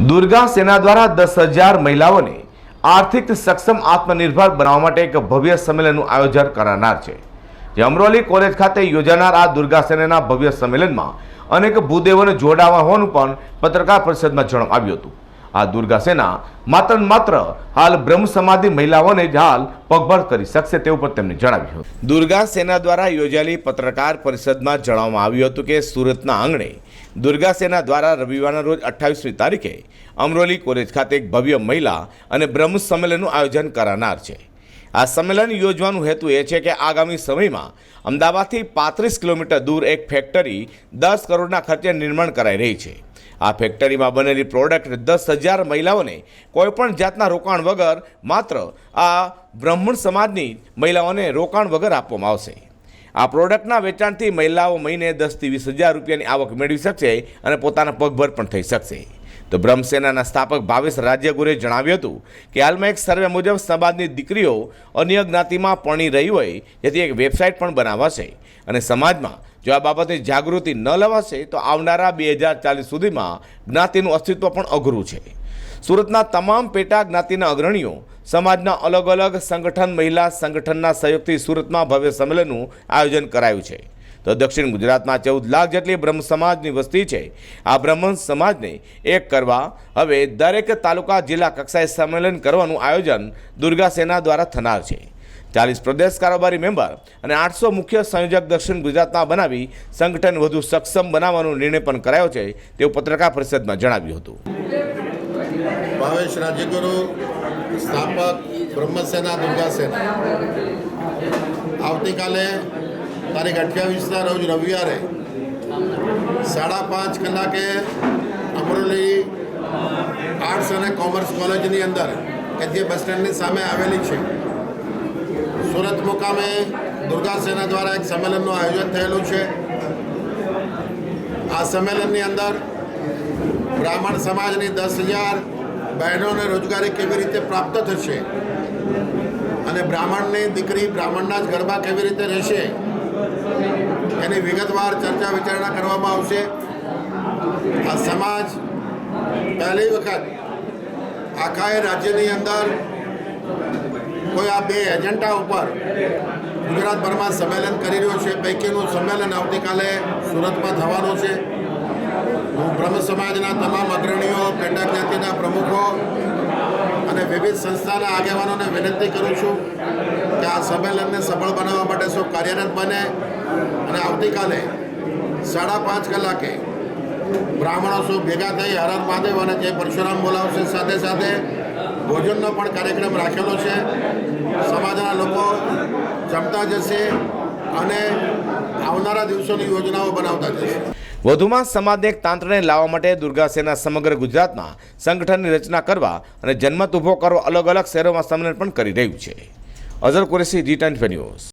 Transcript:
દુર્ગા સેના દ્વારા દસ હજાર મહિલાઓને આર્થિક સક્ષમ આત્મનિર્ભર બનાવવા માટે એક ભવ્ય સંમેલનનું આયોજન કરાનાર છે. જે અમરોલી કોલેજ ખાતે યોજાનાર આ દુર્ગા સેનાના ભવ્ય સંમેલનમાં અનેક ભૂદેવોને જોડાવા હોવાનું પણ પત્રકાર પરિષદમાં જણાવ્યું હતું. આ દુર્ગા સેના માત્ર માત્ર હાલ બ્રહ્મ સમાધિ મહિલાઓને જ હાલ પગભર કરી શકશે તેવું પણ તેમણે જણાવ્યું હતું. દુર્ગા સેના દ્વારા યોજાયેલી પત્રકાર પરિષદમાં જણાવવામાં આવ્યું હતું કે સુરતના આંગણે દુર્ગા સેના દ્વારા રવિવારના રોજ અઠ્ઠાવીસમી તારીખે અમરોલી કોલેજ ખાતે એક ભવ્ય મહિલા અને બ્રહ્મ સંમેલનનું આયોજન કરાનાર છે. આ સંમેલન યોજવાનું હેતુ એ છે કે આગામી સમયમાં અમદાવાદથી પાંત્રીસ કિલોમીટર દૂર એક ફેક્ટરી દસ કરોડના ખર્ચે નિર્માણ કરાઈ રહી છે. આ ફેક્ટરીમાં બનેલી પ્રોડક્ટ દસ હજાર મહિલાઓને કોઈપણ જાતના રોકાણ વગર માત્ર આ બ્રાહ્મણ સમાજની મહિલાઓને રોકાણ વગર આપવામાં આવશે. આ પ્રોડક્ટના વેચાણથી મહિલાઓ મહિને દસથી વીસ હજાર રૂપિયાની આવક મેળવી શકશે અને પોતાના પગભર પણ થઈ શકશે. તો બ્રહ્મસેનાના સ્થાપક ભાવેશ રાજ્યગુરે જણાવ્યું હતું કે હાલમાં એક સર્વે મુજબ સમાજની દીકરીઓ અન્ય જ્ઞાતિમાં પરણી રહી હોય, જેથી એક વેબસાઇટ પણ બનાવાશે. અને સમાજમાં જો આ બાબતે જાગૃતિ ન લવાશે, તો આવનારા બે હજાર ચાલીસ સુધીમાં જ્ઞાતિનું અસ્તિત્વ પણ અઘરું છે. સુરતના તમામ પેટા જ્ઞાતિના અગ્રણીઓ, સમાજના અલગ અલગ સંગઠન, મહિલા સંગઠનના સહયોગથી સુરતમાં ભવ્ય સંમેલનનું આયોજન કરાયું છે. તો દક્ષિણ ગુજરાતમાં ચૌદ લાખ જેટલી બ્રહ્મ સમાજની વસ્તી છે. આ બ્રહ્મ સમાજને એક કરવા હવે દરેક તાલુકા જિલ્લા કક્ષાએ સંમેલન કરવાનું આયોજન દુર્ગા સેના દ્વારા થનાર છે. ચાલીસ પ્રદેશ કારોબારી મેમ્બર અને આઠસો મુખ્ય સંયોજક દક્ષિણ ગુજરાતમાં બનાવી સંગઠન વધુ સક્ષમ બનાવવાનો નિર્ણય પણ કરાયો છે તેવું પત્રકાર પરિષદમાં જણાવ્યું હતું. ભાવેશ રાજ્યગુરુ સ્થાપક બ્રહ્મસેના દુર્ગાસેના આવતીકાલે તારીખ અઠ્યાવીસના રોજ રવિવારે સાડા પાંચ કલાકે અમરોલી આર્ટ્સ અને કોમર્સ કોલેજની અંદર, કે જે બસ સ્ટેન્ડની સામે આવેલી છે, સુરત મુકામે દુર્ગા સેના દ્વારા એક સંમેલનનું આયોજન થયેલું છે. આ સંમેલનની અંદર બ્રાહ્મણ સમાજની દસ હજાર બહેનોને રોજગારી કેવી રીતે પ્રાપ્ત થશે અને બ્રાહ્મણની દીકરી બ્રાહ્મણના જ ગરબા કેવી રીતે રહેશે એની વિગતવાર ચર્ચા વિચારણા કરવામાં આવશે. આ સમાજ પહેલી વખત આખા એ રાજ્યની અંદર કોઈ આ બે એજન્ડા ઉપર ગુજરાતભરમાં સંમેલન કરી રહ્યો છે. પૈકીનું સંમેલન આવતીકાલે સુરતમાં થવાનું છે. હું બ્રહ્મ સમાજના તમામ અગ્રણીઓ, પેટા જ્ઞાતિના પ્રમુખો અને વિવિધ સંસ્થાના આગેવાનોને વિનંતી કરું છું કે આ સંમેલનને સફળ બનાવવા માટે સૌ કાર્યરત બને અને આવતીકાલે સાડા પાંચ કલાકે બ્રાહ્મણો સૌ ભેગા થઈ હર હર મહાદેવ અને જે પરશુરામ બોલાવશે સાથે સાથે ભોજનનો પણ કાર્યક્રમ રાખેલો છે. સમાજના લોકો જમતા જશે અને આવનારા દિવસોની યોજનાઓ બનાવતા જશે. વધુમાં સમાજને તાંત્રને લાવવા માટે દુર્ગા સેના સમગ્ર ગુજરાતમાં સંગઠનની રચના કરવા અને જન્મત ઊભો કરવા અલગ અલગ શહેરોમાં સંમેલન પણ કરી રહ્યું છે. Azhar Qureshi, G ten news.